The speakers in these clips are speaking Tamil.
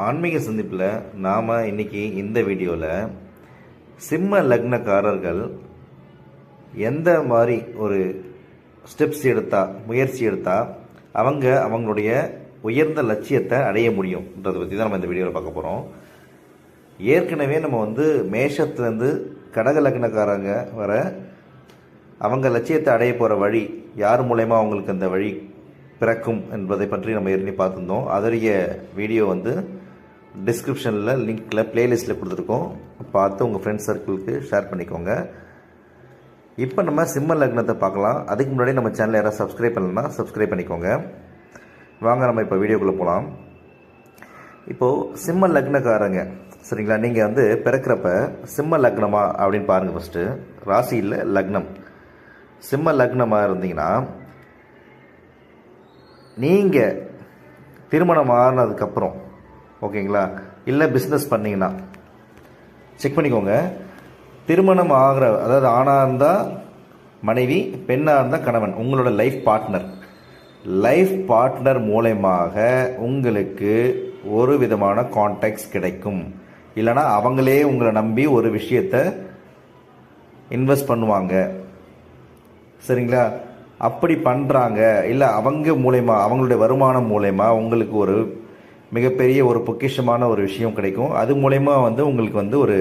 ஆன்மீக சந்திப்பில் நாம் இன்னைக்கு இந்த வீடியோவில் சிம்ம லக்னக்காரர்கள் எந்த மாதிரி ஒரு ஸ்டெப்ஸ் எடுத்தா முயற்சி எடுத்தால் அவங்க அவங்களுடைய உயர்ந்த லட்சியத்தை அடைய முடியும்ன்றதை பற்றி தான் நம்ம இந்த வீடியோவில் பார்க்க போகிறோம் ஏற்கனவே நம்ம வந்து மேஷத்துலேருந்து கடக லக்னக்காரங்க வர அவங்க லட்சியத்தை அடைய போகிற வழி யார் மூலயமா அவங்களுக்கு அந்த வழி பிறக்கும் என்பதை பற்றி நம்ம ஏற்கனவே பார்த்துருந்தோம். அதோடைய வீடியோ வந்து டிஸ்கிரிப்ஷனில் லிங்க்கில் ப்ளேலிஸ்ட்டில் கொடுத்துருக்கோம். பார்த்து உங்கள் ஃப்ரெண்ட்ஸ் சர்க்கிளுக்கு ஷேர் பண்ணிக்கோங்க. இப்போ நம்ம சிம்ம லக்னத்தை பார்க்கலாம். அதுக்கு முன்னாடி நம்ம சேனல் யாராவது சப்ஸ்கிரைப் பண்ணலன்னா சப்ஸ்கிரைப் பண்ணிக்கோங்க. வாங்க நம்ம இப்போ வீடியோக்குள்ளே போகலாம் இப்போது சிம்ம லக்னக்காரங்க சரிங்களா? நீங்கள் வந்து பிறக்கிறப்ப சிம்ம லக்னமா அப்படின்னு பாருங்கள் ஃபஸ்ட்டு ராசி இல்லை லக்னம். சிம்ம லக்னமாக இருந்தீங்கன்னா நீங்கள் திருமணம் ஆனதுக்கப்புறம் ஓகேங்களா? இல்லை பிஸ்னஸ் பண்ணீங்கன்னா. செக் பண்ணிக்கோங்க. திருமணம் ஆகிற அதாவது ஆணாக இருந்தால் மனைவி பெண்ணாக இருந்தால் கணவன் உங்களோட லைஃப் பார்ட்னர் லைஃப் பார்ட்னர் மூலயமாக உங்களுக்கு ஒரு விதமான கான்டாக்ட்ஸ் கிடைக்கும். இல்லைனா அவங்களே உங்களை நம்பி ஒரு விஷயத்தை இன்வெஸ்ட் பண்ணுவாங்க. சரிங்களா? அப்படி பண்ணுறாங்க இல்லை அவங்க மூலயமா அவங்களுடைய வருமானம் மூலயமா உங்களுக்கு ஒரு மிகப்பெரிய ஒரு பொக்கிஷமான ஒரு விஷயம் கிடைக்கும். அது மூலயமா வந்து உங்களுக்கு வந்து ஒரு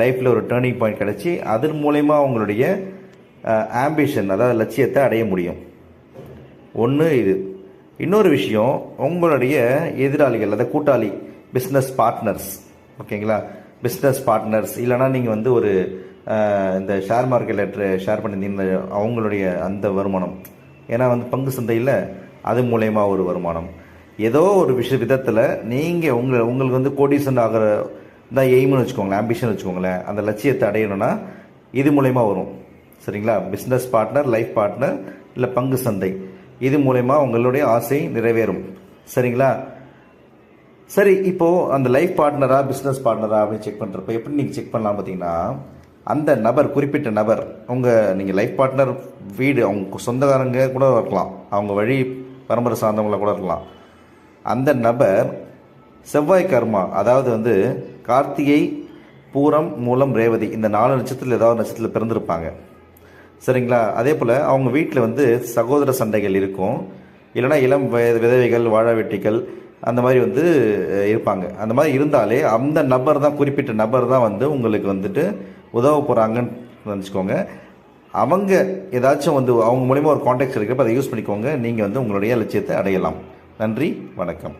லைஃப்பில் ஒரு டேர்னிங் பாயிண்ட் கிடச்சி அதன் மூலயமா உங்களுடைய ஆம்பிஷன் அதாவது லட்சியத்தை அடைய முடியும். ஒன்று இது. இன்னொரு விஷயம் உங்களுடைய எதிராளிகள் அதாவது கூட்டாளி பிஸ்னஸ் பார்ட்னர்ஸ் ஓகேங்களா? பிஸ்னஸ் பார்ட்னர்ஸ் இல்லைனா நீங்கள் வந்து ஒரு இந்த ஷேர் மார்க்கெட்டில் ஷேர் பண்ணியிருந்தீங்க அவங்களுடைய அந்த வருமானம். ஏன்னா வந்து பங்கு சந்தையில் அது மூலயமா ஒரு வருமானம். ஏதோ ஒரு விஷய விதத்தில் நீங்கள் உங்களை உங்களுக்கு வந்து கோடீசன் ஆகிற தான் எய்ம்னு வச்சுக்கோங்களேன் ஆம்பிஷன் வச்சுக்கோங்களேன். அந்த லட்சியத்தை அடையணும்னா இது மூலயமா வரும். சரிங்களா? பிஸ்னஸ் பார்ட்னர் லைஃப் பார்ட்னர் இல்லை பங்கு சந்தை. இது மூலயமா உங்களுடைய ஆசை நிறைவேறும். சரிங்களா? சரி இப்போது அந்த லைஃப் பார்ட்னரா பிஸ்னஸ் பார்ட்னரா அப்படின்னு செக் பண்ணுறப்ப எப்படி நீங்கள் செக் பண்ணலாம் பார்த்தீங்கன்னா அந்த நபர் குறிப்பிட்ட நபர் உங்கள் நீங்கள் லைஃப் பார்ட்னர் வீடு அவங்க சொந்தக்காரங்க கூட இருக்கலாம். அவங்க வழி பரம்பரை சார்ந்தவங்கள கூட இருக்கலாம். அந்த நபர் செவ்வாய் கர்மா அதாவது வந்து கார்த்திகை பூரம் மூலம் ரேவதி இந்த நாலு நட்சத்திரத்தில் ஏதாவது நட்சத்திரத்தில் பிறந்திருப்பாங்க. சரிங்களா? அதே போல் அவங்க வீட்டில் வந்து சகோதர சண்டைகள் இருக்கும். இல்லைனா இளம் வய- விதவைகள் வாழ வெட்டிகள் அந்த மாதிரி வந்து இருப்பாங்க. அந்த மாதிரி இருந்தாலே அந்த நபர் தான் குறிப்பிட்ட நபர் தான் வந்து உங்களுக்கு வந்துட்டு உதவ போகிறாங்கன்னு நினச்சிக்கோங்க. அவங்க ஏதாச்சும் வந்து அவங்க மூலிமா ஒரு காண்டாக்ட் இருக்கிறப்ப அதை யூஸ் பண்ணிக்கோங்க. நீங்கள் வந்து உங்களுடைய லட்சியத்தை அடையலாம். நன்றி வணக்கம்.